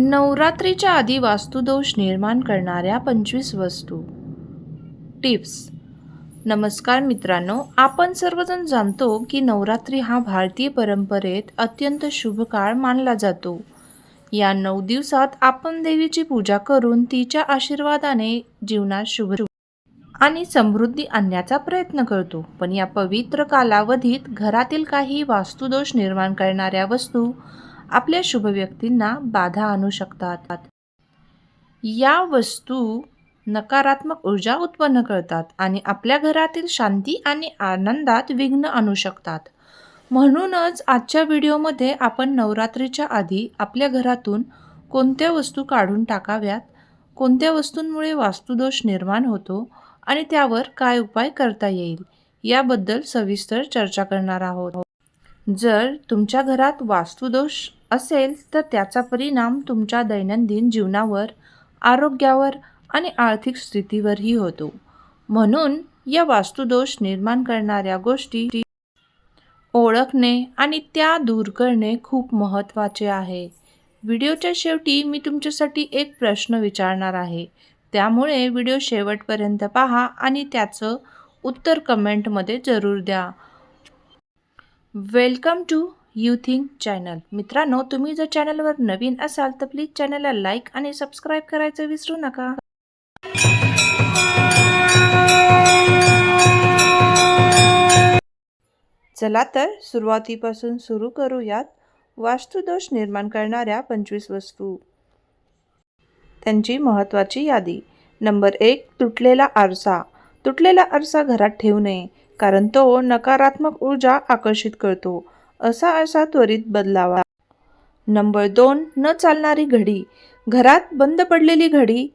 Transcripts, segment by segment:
नवरात्रीच्या आधी वास्तुदोष निर्माण करणाऱ्या पंचवीस वस्तू. टिप्स. नमस्कार मित्रांनो आपण सर्वजण जाणतो की नवरात्री हा भारतीय परंपरेत अत्यंत शुभ काळ मानला जातो. या नऊ दिवसात आपण देवीची पूजा करून तिच्या आशीर्वादाने जीवनात शुभ आणि समृद्धी आणण्याचा प्रयत्न करतो. पण या पवित्र कालावधीत घरातील काही वास्तुदोष निर्माण करणाऱ्या वस्तू आपल्या शुभ व्यक्तींना बाधा आणू शकतात. या वस्तू नकारात्मक ऊर्जा उत्पन्न करतात आणि आपल्या घरातील शांती आणि आनंदात विघ्न आणू शकतात. म्हणूनच आजच्या व्हिडिओमध्ये आपण नवरात्रीच्या आधी आपल्या घरातून कोणत्या वस्तू काढून टाकाव्यात कोणत्या वस्तूंमुळे वास्तुदोष निर्माण होतो आणि त्यावर काय उपाय करता येईल याबद्दल सविस्तर चर्चा करणार आहोत. जर तुमच्या घरात वास्तुदोष असेल तर त्याचा परिणाम तुमच्या दैनंदिन जीवनावर आरोग्यावर आणि आर्थिक स्थितीवरही होतो. म्हणून या वास्तुदोष निर्माण करणाऱ्या गोष्टी ओळखणे आणि त्या दूर करणे खूप महत्त्वाचे आहे. व्हिडिओच्या शेवटी मी तुमच्यासाठी एक प्रश्न विचारणार आहे. त्यामुळे व्हिडिओ शेवटपर्यंत पहा आणि त्याचं उत्तर कमेंटमध्ये जरूर द्या. Welcome to you think channel मित्रांनो तुम्ही जर चॅनलवर नवीन असाल तर प्लीज चॅनलला लाईक आणि सबस्क्राईब करायचं विसरू नका. चला तर सुरुवातीपासून सुरू करूयात. वास्तुदोष निर्माण करणाऱ्या पंचवीस वस्तू. त्यांची महत्त्वाची यादी. नंबर एक तुटलेला आरसा. तुटलेला आरसा घरात ठेवू नये कारण तो नकारात्मक ऊर्जा आकर्षित करतो. असा आरसा त्वरित बदलावा. नंबर दोन न चालणारी घडी. घरात बंद पडलेली घडी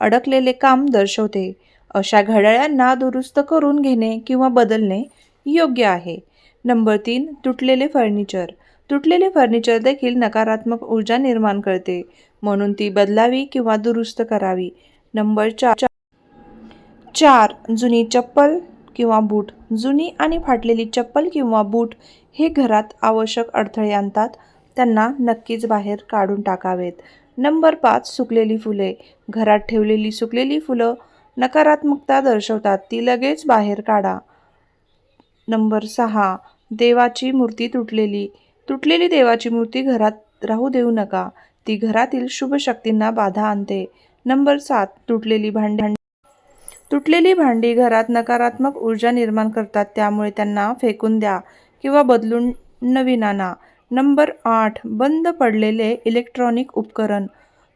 अडकलेले काम दर्शवते. अशा घड्याळांना दुरुस्त करून घेणे किंवा बदलणे योग्य आहे. नंबर तीन तुटलेले फर्निचर. तुटलेले फर्निचर देखील नकारात्मक ऊर्जा निर्माण करते. म्हणून ती बदलावी किंवा दुरुस्त करावी. नंबर चार चार जुनी चप्पल किंवा बूट जुनी आणि फाटलेली चप्पल किंवा बूट हे घरात आवश्यक अडथळे आणतात. त्यांना नक्कीच बाहेर काढून टाकावेत. नंबर पाच सुकलेली फुले. घरात ठेवलेली सुकलेली फुलं नकारात्मकता दर्शवतात. ती लगेच बाहेर काढा. नंबर सहा देवाची मूर्ती तुटलेली. तुटलेली देवाची मूर्ती घरात राहू देऊ नका. ती घरातील शुभ शक्तींना बाधा आणते. नंबर सात तुटलेली भांडी तुटलेली भांडी घरात नकारात्मक ऊर्जा निर्माण करतात त्यामुळे त्यांना फेकून द्या किंवा बदलून नवीन आणा नंबर आठ बंद पडलेले इलेक्ट्रॉनिक उपकरण.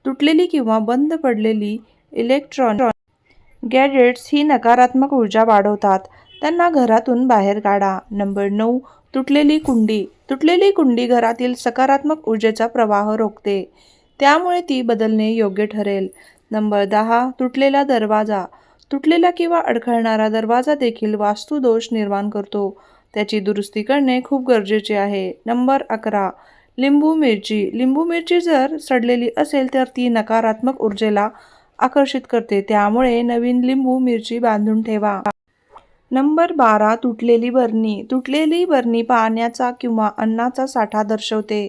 तुटलेली किंवा बंद पडलेली इलेक्ट्रॉनिक गॅजेट्स ही नकारात्मक ऊर्जा वाढवतात. त्यांना घरातून बाहेर काढा. नंबर नऊ तुटलेली कुंडी. तुटलेली कुंडी घरातील सकारात्मक ऊर्जेचा प्रवाह रोखते. त्यामुळे ती बदलणे योग्य ठरेल. नंबर दहा तुटलेला दरवाजा. तुटलेला किंवा अडखळणारा दरवाजा देखील वास्तुदोष निर्माण करतो. त्याची दुरुस्ती करणे खूप गरजेचे आहे. नंबर अकरा. लिंबू मिरची. लिंबू मिरची जर सडलेली असेल तर ती नकारात्मक ऊर्जेला आकर्षित करते. त्यामुळे नवीन लिंबू मिरची बांधून ठेवा. नंबर बारा. तुटलेली बरणी. तुटलेली बरणी पाण्याचा किंवा अन्नाचा साठा दर्शवते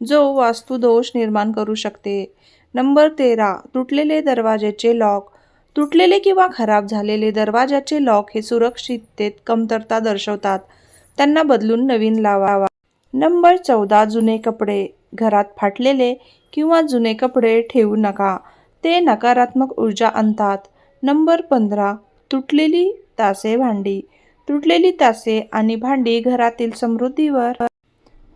जो वास्तुदोष निर्माण करू शकते. नंबर तेरा. तुटलेले दरवाजेचे लॉक तुटलेले किंवा खराब झालेले दरवाजाचे लॉक हे सुरक्षिततेत कमतरता दर्शवतात. त्यांना बदलून नवीन लावावा. नंबर चौदा जुने कपडे. घरात फाटलेले किंवा जुने कपडे ठेवू नका. ते नकारात्मक ऊर्जा आणतात. नंबर पंधरा तुटलेली तासे भांडी. तुटलेली तासे आणि भांडी घरातील समृद्धीवर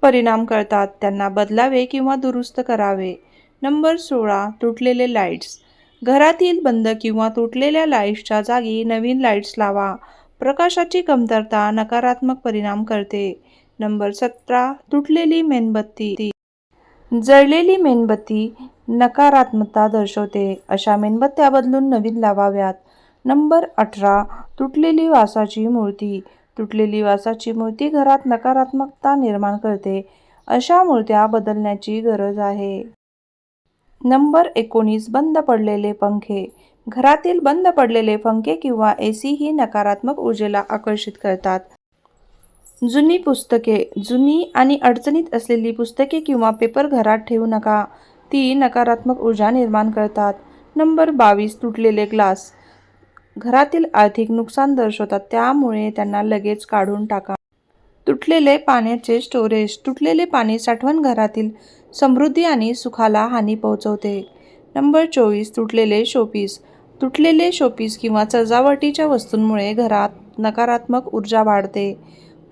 परिणाम करतात. त्यांना बदलावे किंवा दुरुस्त करावे. नंबर सोळा तुटलेले लाईट्स घरातील बंद किंवा तुटलेल्या लाईट्सच्या जागी नवीन लाईट्स लावा. प्रकाशाची कमतरता नकारात्मक परिणाम करते. नंबर सतरा तुटलेली मेणबत्ती. जळलेली मेणबत्ती नकारात्मकता दर्शवते. अशा मेणबत्त्या बदलून नवीन लावाव्यात. नंबर अठरा तुटलेली वासाची मूर्ती. तुटलेली वासाची मूर्ती घरात नकारात्मकता निर्माण करते. अशा मूर्त्या बदलण्याची गरज आहे. नंबर एकोणीस बंद पडलेले पंखे. घरातील बंद पडलेले पंखे किंवा ए सी ही नकारात्मक ऊर्जेला आकर्षित करतात. जुनी पुस्तके जुनी आणि अडचणीत असलेली पुस्तके किंवा पेपर घरात ठेवू नका. ती नकारात्मक ऊर्जा निर्माण करतात. नंबर बावीस तुटलेले ग्लास. घरातील आर्थिक नुकसान दर्शवतात त्यामुळे त्यांना लगेच काढून टाका. तुटलेले पाण्याचे स्टोरेज. तुटलेले पाणी साठवण घरातील समृद्धी आणि सुखाला हानी पोहोचवते. नंबर चोवीस तुटलेले शोपीस. तुटलेले शोपीस किंवा सजावटीच्या वस्तूंमुळे घरात नकारात्मक ऊर्जा वाढते.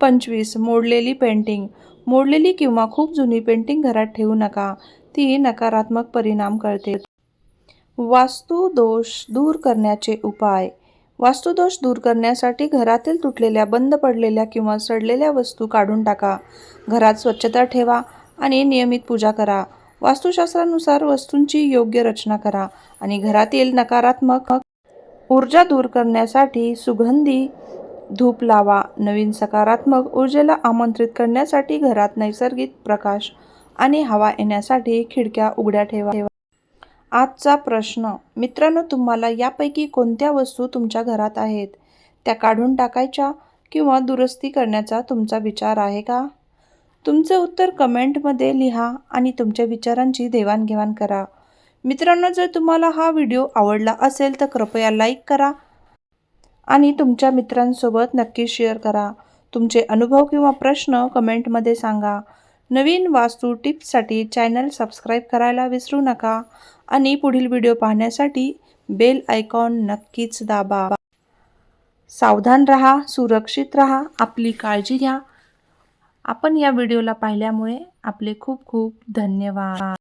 पंचवीस मोडलेली पेंटिंग. मोडलेली किंवा खूप जुनी पेंटिंग घरात ठेवू नका. ती नकारात्मक परिणाम करते. वास्तुदोष दूर करण्याचे उपाय. वास्तुदोष दूर करण्यासाठी घरातील तुटलेल्या बंद पडलेल्या किंवा सडलेल्या वस्तू काढून टाका. घरात स्वच्छता ठेवा. आणि नियमित पूजा करा. वास्तुशास्त्रानुसार वस्तूंची योग्य रचना करा आणि घरातील नकारात्मक ऊर्जा दूर करण्यासाठी सुगंधी धूप लावा. नवीन सकारात्मक ऊर्जेला आमंत्रित करण्यासाठी घरात नैसर्गिक प्रकाश आणि हवा येण्यासाठी खिडक्या उघड्या ठेवा. आजचा प्रश्न मित्रांनो तुम्हाला यापैकी कोणत्या वस्तू तुमच्या घरात आहेत? त्या काढून टाकायच्या किंवा दुरुस्ती करण्याचा तुमचा विचार आहे का? तुमचं उत्तर कमेंटमध्ये लिहा आणि तुमच्या विचारांची देवाणघेवाण करा. मित्रांनो जर तुम्हाला हा व्हिडिओ आवडला असेल तर कृपया लाईक करा आणि तुमच्या मित्रांसोबत नक्की शेअर करा. तुमचे अनुभव किंवा प्रश्न कमेंटमध्ये सांगा. नवीन वास्तू टिप्ससाठी चॅनल सबस्क्राईब करायला विसरू नका आणि पुढील व्हिडिओ पाहण्यासाठी बेल आयकॉन नक्कीच दाबा. सावधान रहा सुरक्षित रहा आपली काळजी घ्या. आपण या व्हिडिओला पाहिल्यामुळे आपले खूप खूप धन्यवाद.